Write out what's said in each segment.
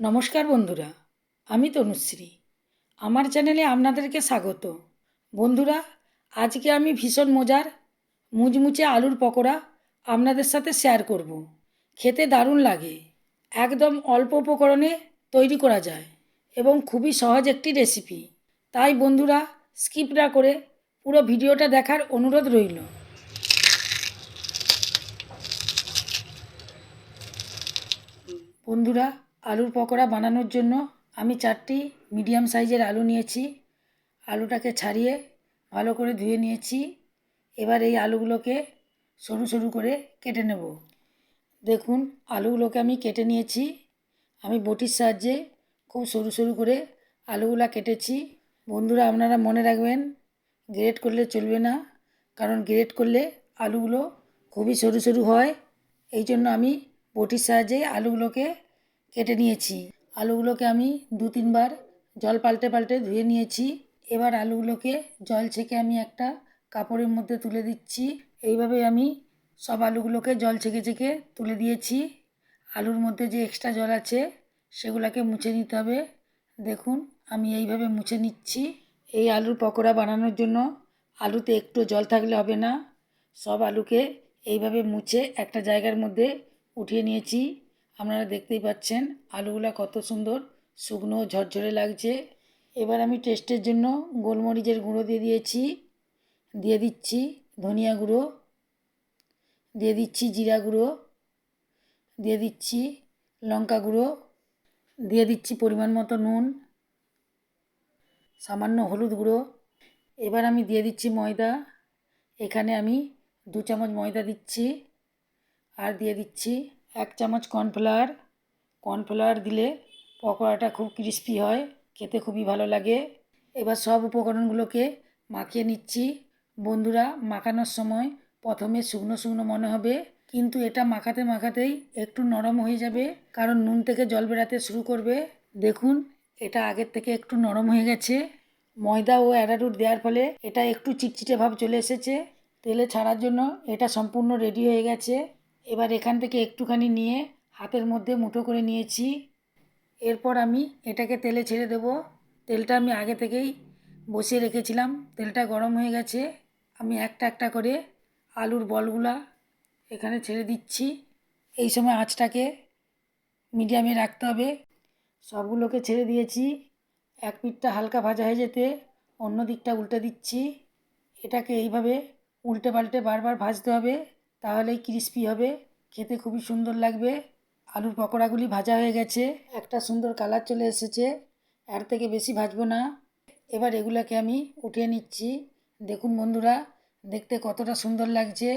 নমস্কার বন্ধুরা, আমি তনুশ্রী। আমার চ্যানেলে আপনাদেরকে স্বাগত। বন্ধুরা, আজকে আমি ভীষণ মজার মুচমুচে আলুর পকোড়া আপনাদের সাথে শেয়ার করব। খেতে দারুণ লাগে। একদম অল্প উপকরণে তৈরি করা যায় এবং খুবই সহজ একটি রেসিপি তাই বন্ধুরা স্কিপ না করে পুরো ভিডিওটা দেখার অনুরোধ রইল। বন্ধুরা, আলুর পকোড়া বানানোর জন্য আমি চারটি মিডিয়াম সাইজের আলু নিয়েছি। আলুটাকে ছাড়িয়ে ভালো করে ধুয়ে নিয়েছি। এবার এই আলুগুলোকে সরু সরু করে কেটে নেব। দেখুন, আলুগুলোকে আমি কেটে নিয়েছি। আমি বটির সাহায্যে খুব সরু সরু করে আলুগুলা কেটেছি। বন্ধুরা, আপনারা মনে রাখবেন গ্রেড করলে চলবে না, কারণ গ্রেড করলে আলুগুলো খুবই সরু সরু হয়। এই জন্য আমি বটির সাহায্যে আলুগুলোকে কেটে নিয়েছি। আলুগুলোকে আমি দু তিনবার জল পাল্টে পাল্টে ধুয়ে নিয়েছি। এবার আলুগুলোকে জল ছেঁকে আমি একটা কাপড়ের মধ্যে তুলে দিচ্ছি। এইভাবে আমি সব আলুগুলোকে জল ছেঁকে ছেঁকে তুলে দিয়েছি। আলুর মধ্যে যে এক্সট্রা জল আছে সেগুলোকে মুছে নিতে হবে। দেখুন, আমি এইভাবে মুছে নিচ্ছি। এই আলুর পকোড়া বানানোর জন্য আলুতে একটু জল থাকলে হবে না। সব আলুকে এইভাবে মুছে একটা জায়গার মধ্যে উঠিয়ে নিয়েছি। আপনারা দেখতেই পাচ্ছেন, আলুগুলা কত সুন্দর, শুকনো, ঝরঝরে লাগছে। এবার আমি টেস্টের জন্য গোলমরিচের গুঁড়ো দিয়ে দিয়েছি। দিয়ে দিচ্ছি ধনিয়া গুঁড়ো। দিয়ে দিচ্ছি জিরা গুঁড়ো। দিয়ে দিচ্ছি লঙ্কা গুঁড়ো। দিয়ে দিচ্ছি পরিমাণ মতো নুন। সামান্য হলুদ গুঁড়ো। এবার আমি দিয়ে দিচ্ছি ময়দা। এখানে আমি দু চামচ ময়দা দিচ্ছি। আর দিয়ে দিচ্ছি এক চামচ কর্নফ্লাওয়ার। কর্নফ্লাওয়ার দিলে পকোড়াটা খুব ক্রিস্পি হয়, খেতে খুবই ভালো লাগে। এবার সব উপকরণগুলোকে মাখিয়ে নিচ্ছি। বন্ধুরা, মাখানোর সময় প্রথমে শুকনো শুকনো মনে হবে, কিন্তু এটা মাখাতে মাখাতেই একটু নরম হয়ে যাবে, কারণ নুন থেকে জল বেরাতে শুরু করবে। দেখুন, এটা আগের থেকে একটু নরম হয়ে গেছে। ময়দা ও অ্যারারুট দেওয়ার ফলে এটা একটু চিটচিটে ভাব চলে এসেছে। তেলে ছাড়ার জন্য এটা সম্পূর্ণ রেডি হয়ে গেছে। এবার এখান থেকে একটুখানি নিয়ে হাতের মধ্যে মুঠো করে নিয়েছি। এরপর আমি এটাকে তেলে ছেড়ে দেব। তেলটা আমি আগে থেকেই বসিয়ে রেখেছিলাম। তেলটা গরম হয়ে গেছে। আমি একটা একটা করে আলুর বলগুলা এখানে ছেড়ে দিচ্ছি। এই সময় আঁচটাকে মিডিয়ামে রাখতে হবে। সবগুলোকে ছেড়ে দিয়েছি। এক পিঠটা হালকা ভাজা হয়ে যেতে অন্য দিকটা উল্টে দিচ্ছি। এটাকে এইভাবে উল্টে পাল্টে বারবার ভাজতে হবে। তাহলেই ক্রিস্পি হবে। খেতে খুবই সুন্দর লাগবে। আলুর পকোড়াগুলি ভাজা হয়ে গেছে। একটা সুন্দর কালার চলে এসেছে। এর থেকে বেশি ভাজবো না। এবার এগুলোকে আমি উঠিয়ে নিচ্ছি। দেখুন বন্ধুরা, দেখতে কতটা সুন্দর লাগছে।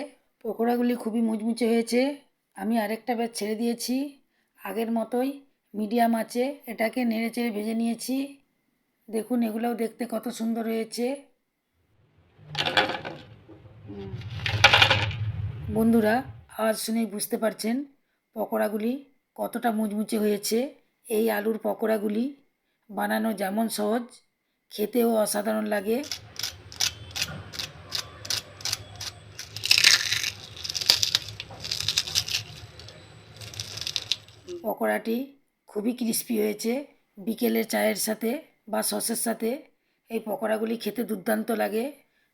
পকোড়াগুলি খুবই মুচমুচে হয়েছে। আমি আরেকটা ব্যাচ ছেড়ে দিয়েছি। আগের মতোই মিডিয়াম আছে। এটাকে নেড়ে চেড়ে ভেজে নিয়েছি। দেখুন এগুলোও দেখতে কত সুন্দর হয়েছে। বন্ধুরা, আওয়াজ শুনেই বুঝতে পারছেন পকোড়াগুলি কতটা মুচমুচে হয়েছে। এই আলুর পকোড়াগুলি বানানো যেমন সহজ, খেতেও অসাধারণ লাগে। পকোড়াটি খুবই ক্রিস্পি হয়েছে। বিকেলের চায়ের সাথে বা সসের সাথে এই পকোড়াগুলি খেতে দুর্দান্ত লাগে।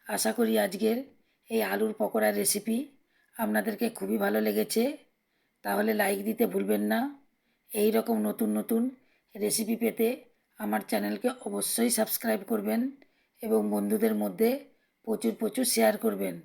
আশা করি আজকের এই আলুর পকোড়ার রেসিপি আপনাদেরকে খুবই ভালো লেগেছে। তাহলে লাইক দিতে ভুলবেন না। এই রকম নতুন নতুন রেসিপি পেতে আমার চ্যানেলকে অবশ্যই সাবস্ক্রাইব করবেন এবং বন্ধুদের মধ্যে প্রচুর প্রচুর শেয়ার করবেন।